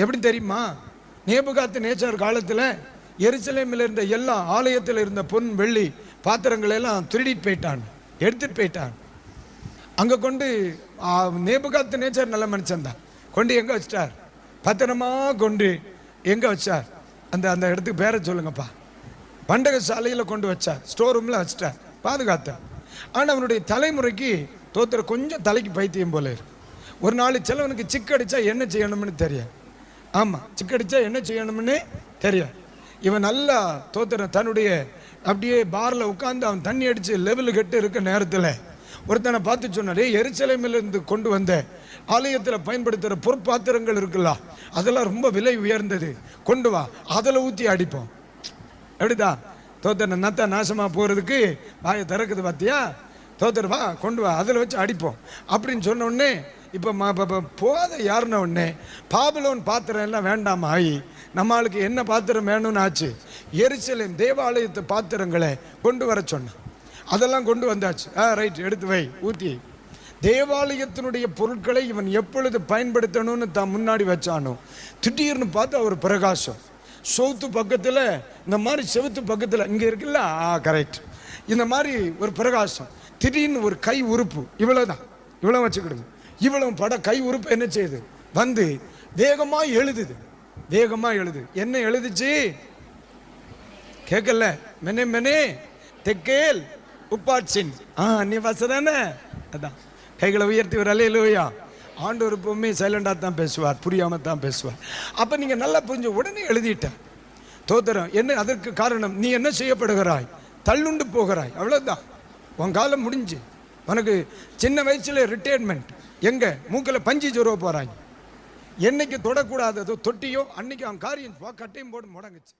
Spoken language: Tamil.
எப்படி தெரியுமா? நேபுகாத்து நேச்சார் காலத்தில் எருசலேமில் இருந்த எல்லா ஆலயத்தில் இருந்த பொன் வெள்ளி பாத்திரங்களை எல்லாம் திருடிட்டு போயிட்டான் எடுத்துட்டு போயிட்டான். அங்கே கொண்டு நேபுகாத்து நேச்சர் நல்ல மனுஷன் தான். கொண்டு எங்கே வச்சிட்டார்? பத்திரமா கொண்டு எங்கே வச்சார்? அந்த அந்த இடத்துக்கு பேரை சொல்லுங்கப்பா. பண்டக சாலையில் கொண்டு வச்சார். ஸ்டோர் ரூமில் வச்சிட்டார். பாதுகாத்தார் ஆனால் அவனுடைய தலைமுறைக்கு தோத்துற கொஞ்சம் தலைக்கு பைத்தியம் போல இருக்கு. ஒரு நாள் செலவனுக்கு சிக்கடிச்சா என்ன செய்யணும்னு தெரியும் ஆமாம் சிக்கடிச்சா என்ன செய்யணும்னு தெரியும். இவன் நல்லா தோத்துற தன்னுடைய அப்படியே பாரில் உட்காந்து அவன் தண்ணி அடித்து லெவலு கெட்டு இருக்க நேரத்தில் ஒருத்தனை பார்த்து சொன்னாரே எரிச்சலைமிலிருந்து கொண்டு வந்த ஆலயத்தில் பயன்படுத்துகிற பொற்பாத்திரங்கள் இருக்குல்ல அதெல்லாம் ரொம்ப விலை உயர்ந்தது. கொண்டு வா அதில் ஊற்றி அடிப்போம். எப்படிதா தோத்தனை நத்தா நாசமாக போகிறதுக்கு வாயை திறக்குது பார்த்தியா தோத்தர் வா கொண்டு வா அதில் வச்சு அடிப்போம். அப்படின்னு சொன்னோடனே இப்போ இப்போ- போத யாருன உடனே பாபுலோன் பாத்திரம் எல்லாம் வேண்டாம் ஆகி நம்மளுக்கு என்ன பாத்திரம் வேணும்னு ஆச்சு எரிச்சலையும் தேவாலயத்து பாத்திரங்களை கொண்டு வர சொன்னான். அதெல்லாம் கொண்டு வந்தாச்சு. ஆ ரைட் எடுத்து வை ஊற்றி தேவாலயத்தினுடைய பொருட்களை இவன் எப்பொழுது பயன்படுத்தணும்னு தான் முன்னாடி வச்சானோ திடீர்னு பார்த்து அவர் பிரகாசம். சவுத்து பக்கத்தில் இந்த மாதிரி செவுத்து பக்கத்தில் இங்கே இருக்குல்ல? ஆ கரெக்ட் இந்த மாதிரி ஒரு பிரகாசம். திடீர்னு ஒரு கை உறுப்பு. இவ்வளோதான் இவ்வளோ வச்சுக்கிடுங்க. இவ்வளவு பட கை உறுப்பு என்ன செய்யுது வந்து வேகமாக எழுதுது. வேகமாக எழுது. என்ன எழுதுச்சு? கேட்கல மெனே மெனே. தெக்கேல். உப்பாட்சின். ஆ நீ வசதானே அதான். கைகளை உயர்த்தி ஒரு அலையிலோயா ஆண்டவர் எப்பவுமே சைலண்டாக தான் பேசுவார். புரியாம தான் பேசுவார். அப்போ நீங்கள் நல்லா புரிஞ்சு உடனே எழுதிட்ட. தோத்திரம் என்ன அதற்கு காரணம்? நீ என்ன செய்யப்படுகிறாய்? தள்ளுண்டு போகிறாய். அவ்வளோதான் உன் காலம் முடிஞ்சு. உனக்கு சின்ன வயசுல ரிட்டையர்மெண்ட் எங்க? மூக்கில் பஞ்சு சொருவ போறாங்க. என்னைக்கு தொடக்கூடாததோ தொட்டியோ அன்னைக்கு அவன் காரியம் கட்டையும் போட்டு முடங்குச்சு.